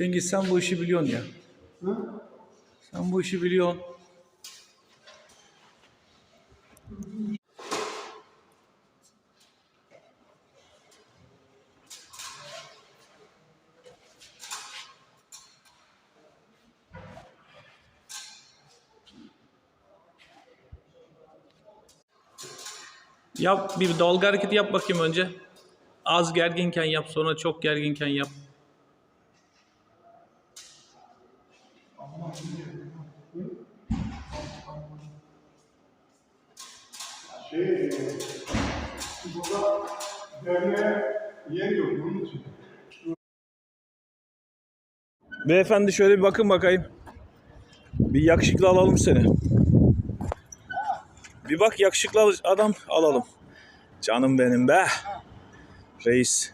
Cengiz sen bu işi biliyorsun ya. Sen bu işi biliyorsun. Yap bir dalga hareketi yap bakayım önce. Az gerginken yap sonra çok gerginken yap. Şey, burada derneğe yer yok bunun için. Beyefendi şöyle bir bakın bakayım. Bir yakışıklı alalım seni. Bir bak yakışıklı adam alalım. Canım benim be. Reis.